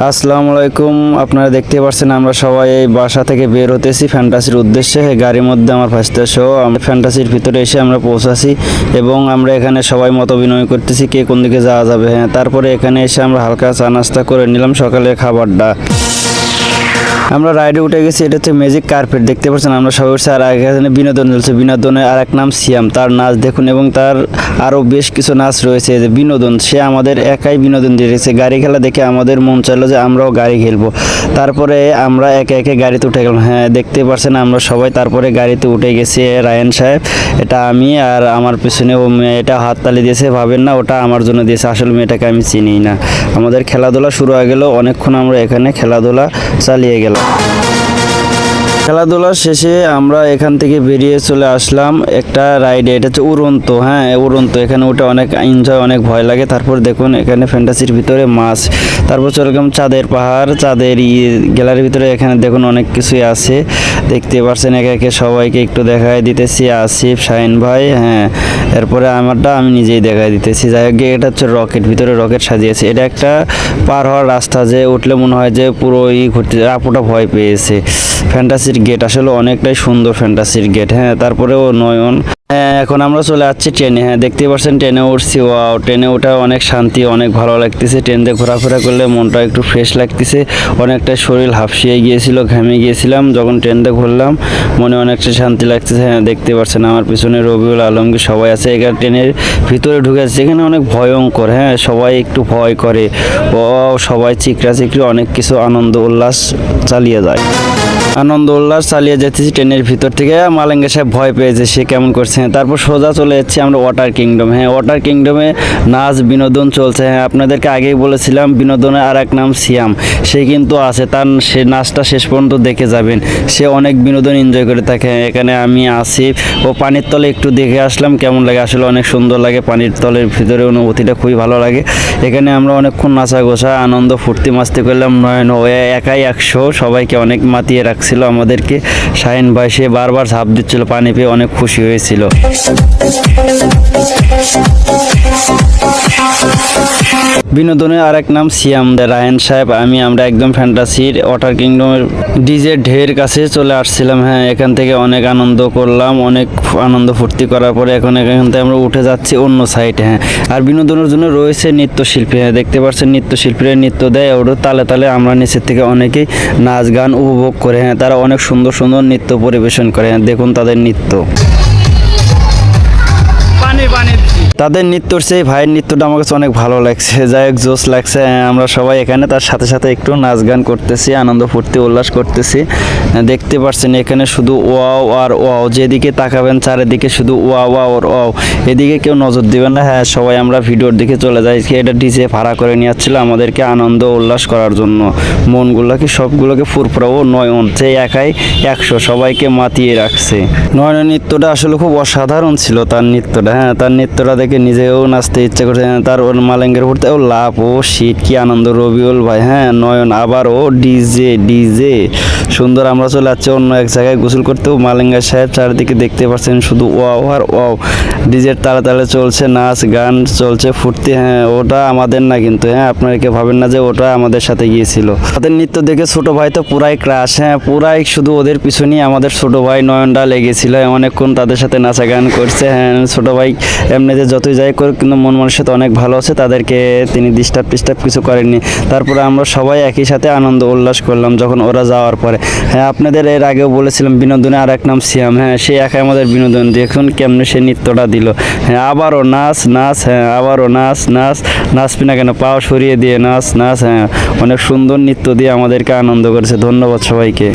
আসসালামু আলাইকুম। আপনারা দেখতে পাচ্ছেন আমরা সবাই এই বাসা থেকে বের হতেছি ফ্যান্টাসির উদ্দেশ্যে। গাড়ির মধ্যে আমার ফার্স্টে সহ আমরা ফ্যান্টাসির ভিতরে এসে আমরা পৌঁছাছি এবং আমরা এখানে সবাই মত বিনিময় করতেছি কে কোন দিকে যাওয়া যাবে। হ্যাঁ তারপরে এখানে এসে আমরা হালকা চা নাস্তা করে নিলাম সকালে খাবারটা। আমরা রাইডে উঠে গেছি, এটা হচ্ছে ম্যাজিক কার্পেট দেখতে পাচ্ছেন আমরা সবাই উঠছি, আর এখানে বিনোদন চলছে। বিনোদনের আর এক নাম সিয়াম, তার নাচ দেখুন, এবং তার আরও বেশ কিছু নাচ রয়েছে যে বিনোদন, সে আমাদের একাই বিনোদন দিয়ে রেখেছে। গাড়ি খেলা দেখে আমাদের মন চাইলো যে আমরাও গাড়ি খেলব। তারপরে আমরা একে একে গাড়িতে উঠে গেলাম। হ্যাঁ দেখতে পাচ্ছেন আমরা সবাই তারপরে গাড়িতে উঠে গেছি রায়ন সাহেব, এটা আমি আর আমার পিছনে ও মেয়েটা হাততালি দিয়েছে, ভাবেন না, ওটা আমার জন্য দিয়েছে। আসলে মেয়েটাকে আমি চিনি না। আমাদের খেলাধুলা শুরু হয়ে গেল, অনেকক্ষণ আমরা এখানে খেলাধুলা চালিয়ে গেলাম। গেল খেলাধুলা শেষে আমরা এখান থেকে বেরিয়ে চলে আসলাম একটা রাইডে এটা হচ্ছে উড়ন্ত হ্যাঁ উড়ন্ত। এখানে উঠে অনেক এনজয় অনেক ভয় লাগে। তারপর দেখুন, এখানে ফ্যান্টাসির ভিতরে মাছ। তারপর চলে গেলাম চাঁদের পাহাড়, চাঁদের গ্যালারির ভিতরে এখানে দেখুন অনেক কিছুই আছে। দেখতে পারছেন একে একে, সবাইকে একটু দেখাই দিতেছি, আসিফ, শাহিন ভাই হ্যাঁ। এরপরে আমারটা আমি নিজেই দেখাই দিতেছি। যাই হোক এটা হচ্ছে রকেট ভিতরে রকেট সাজিয়েছে। এটা একটা পার হওয়ার রাস্তা যে, উঠলে মনে হয় যে পুরো ই ঘুরতে আপুটা ভয় পেয়েছে। ফ্যান্টাসির গেট আসলে অনেকটাই সুন্দর ফ্যান্টাসির গেট হ্যাঁ তারপরেও নয়ন। হ্যাঁ এখন আমরা চলে যাচ্ছি ট্রেনে হ্যাঁ দেখতে পাচ্ছেন ট্রেনে উঠছি, ওয়াও, ট্রেনে ওঠা অনেক শান্তি, অনেক ভালো লাগতেছে। ট্রেন দিয়ে ঘোরাফেরা করলে মনটা একটু ফ্রেশ লাগতেছে অনেকটা শরীর হাফসিয়ে গিয়েছিল, ঘেমে গিয়েছিলাম, যখন ট্রেন দিয়ে ঘুরলাম, মনে অনেকটা শান্তি লাগতেছে হ্যাঁ দেখতে পাচ্ছেন আমার পিছনে রবিউল আলমগীর সবাই আছে এখানে ট্রেনের ভিতরে ঢুকে আছে এখানে অনেক ভয়ঙ্কর হ্যাঁ সবাই একটু ভয় করে ও সবাই চিকরা চিকরি অনেক কিছু আনন্দ, উল্লাস চালিয়ে যায়। আনন্দ উল্লাস চালিয়ে যেতেছি ট্রেনের ভিতর থেকে। মালেঙ্গা সাহেব ভয় পেয়েছে, সে কেমন করছে? তারপর সোজা চলে যাচ্ছি আমরা ওয়াটার কিংডম হ্যাঁ ওয়াটার কিংডমে নাচ, বিনোদন চলছে। হ্যাঁ আপনাদেরকে আগেই বলেছিলাম, বিনোদনের আর এক নাম সিয়াম। সে কিন্তু আছে, তার সে নাচটা শেষ পর্যন্ত দেখে যাবেন। সে অনেক বিনোদন এনজয় করে থাকে। এখানে আমি আসি ও পানির তলে একটু দেখে আসলাম, কেমন লাগে? আসলে অনেক সুন্দর লাগে পানির তলের ভিতরে, অনুভূতিটা খুবই ভালো লাগে। এখানে আমরা অনেকক্ষণ নাচা গোছা আনন্দ ফুর্তি মাস্তি করলাম। নয়ন একাই একশো। সবাইকে অনেক মাতিয়ে রাখছিল আমাদেরকে। শাহিন ভাই সে বারবার ঝাঁপ দিচ্ছিল পানি পেয়ে অনেক খুশি হয়েছিল। বিনোদনের আর এক নাম সিয়াম রায়ন সাহেব। আমি, আমরা একদম ফ্যান্টাসির ওয়াটার কিংডমের ডিজে ঢের কাছে চলে আসছিলাম। হ্যাঁ এখান থেকে অনেক আনন্দ করলাম, অনেক আনন্দ ফুর্তি করার পরে এখন এখান থেকে আমরা উঠে যাচ্ছি অন্য সাইডে হ্যাঁ। আর বিনোদনের জন্য রয়েছে নৃত্যশিল্পী হ্যাঁ দেখতে পাচ্ছেন নৃত্যশিল্পীরা নৃত্য দেয় ওটা তালে তালে আমরা নিচের থেকে অনেকেই নাচ গান উপভোগ করে হ্যাঁ তারা অনেক সুন্দর সুন্দর নৃত্য পরিবেশন করে হ্যাঁ দেখুন তাদের নৃত্য। তাদের নৃত্যর সেই ভাইয়ের নৃত্যটা আমার কাছে অনেক ভালো লাগছে। যাই হোক, জোশ লাগছে। আমরা সবাই এখানে, তার সাথে সাথে একটু নাচ গান করতেছি, আনন্দ, ফুর্তি, উল্লাস করতেছি। দেখতে পাচ্ছেন এখানে শুধু ওয়াও আর ওয়াও। যেদিকে তাকাবেন চারিদিকে শুধু ওয়া ওয়া ওর ওয়াও। এদিকে কেউ নজর দিবেন না। হ্যাঁ সবাই আমরা ভিডিওর দিকে চলে যাই। এটা ডিজে ভাড়া করে নিয়ে যাচ্ছিল আমাদেরকে আনন্দ, উল্লাস করার জন্য। মনগুলোকে সবগুলোকে ফুরফুরা ও নয়ন সে একাই একশো, সবাইকে মাতিয়ে রাখছে। নয়নের নৃত্যটা আসলে খুব অসাধারণ ছিল তার নৃত্যটা। হ্যাঁ তার নৃত্যটা দেখে নিজেও নাচতে ইচ্ছে করছে তার ওর মালেঙ্গের পড়তে ও লাভ ও শীত কি আনন্দ রবিউল ভাই। হ্যাঁ নয়ন, আবার ও ডিজে ডিজে। সুন্দর, আমরা চলে যাচ্ছি অন্য এক জায়গায়। গোসল করতেও মালেঙ্গা সাহেব চারিদিকে দেখতে পাচ্ছেন শুধু ওয়াও আর ওয়াও। ডিজের তালে তালে চলছে নাচ, গান চলছে, ফুর্তি। হ্যাঁ ওটা আমাদের না কিন্তু। হ্যাঁ আপনারা কেউ ভাবেন না যে ওটা আমাদের সাথে গিয়েছিল। তাদের নৃত্য দেখে ছোট ভাই তো পুরাই ক্রাশ হ্যাঁ পুরাই শুধু ওদের পিছনেই আমাদের ছোট ভাই নয়নটা লেগেছিল। অনেকক্ষণ তাদের সাথে নাচা গান করছে। হ্যাঁ ছোট ভাই এমনিতে যতই যাই করুক, কিন্তু মন মানুষের সাথে অনেক ভালো আছে, তাদেরকে তিনি ডিস্টার্ব টিস্টার্ব কিছু করেননি। তারপরে আমরা সবাই একই সাথে আনন্দ উল্লাস করলাম যখন ওরা যাওয়ার পরে। হ্যাঁ আপনাদের এর আগেও বলেছিলাম, বিনোদনে আর এক নাম সিয়াম। হ্যাঁ সে একাই আমাদের বিনোদন দেখুন কেমনে সে নৃত্যটা দিল। হ্যাঁ আবারও নাচ নাচ হ্যাঁ আবারও নাচ নাচ নাচবি না কেন? পাও সরিয়ে দিয়ে নাচ নাচ হ্যাঁ অনেক সুন্দর নৃত্য দিয়ে আমাদেরকে আনন্দ করেছে। ধন্যবাদ সবাইকে।